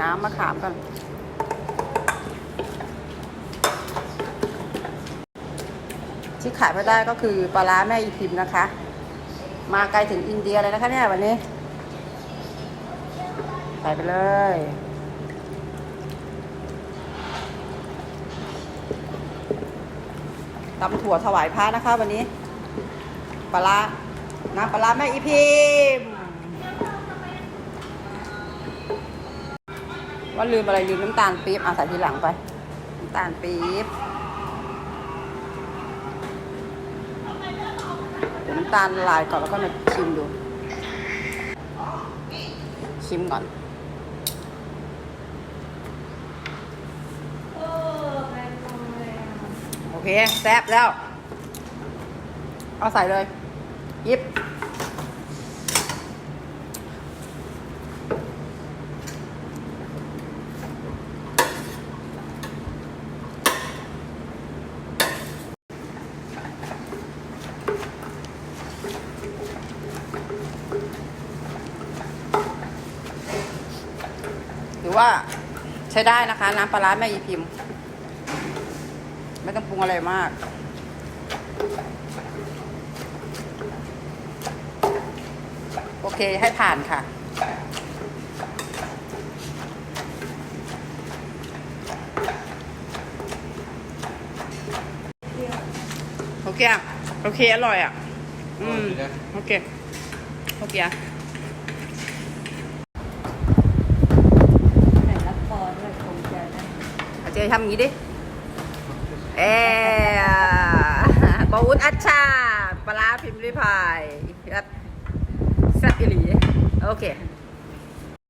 น้ำมะขามกันที่ขายไม่ได้ก็คือปลาร้าแม่อีพิมนะคะ มาไกลถึงอินเดียเลยนะคะเนี่ยวันนี้ ใส่ไปเลย ตำถั่วถวายพระนะคะวันนี้ ปลาร้าน้ำปลาร้าแม่อีพิม ว่าลืมอะไรลืมน้ำตาลปี๊บอะใส่ทีหลังไป น้ำตาลปี๊บเดี๋ยวน้ำตาลลายก่อนแล้วก็มาชิมดู ชิมก่อนโอเคแซ่บแล้ว เอาใส่เลย ยิบ ว่าใช้ได้นะคะ น้ำปลาร้าแม่ยีพิมพ์ ไม่ต้องปรุงอะไรมาก โอเคให้ผ่านค่ะโอเคอะโอเค อร่อยอะ อืม โอเค โอเคอะ แต่ละครเลยคงจะนะ อาเจทำอย่างนี้ดิ เออบอวุฒอัชชา ปลาพิมพ์ริพายครับแซ่บอิหลี โอเค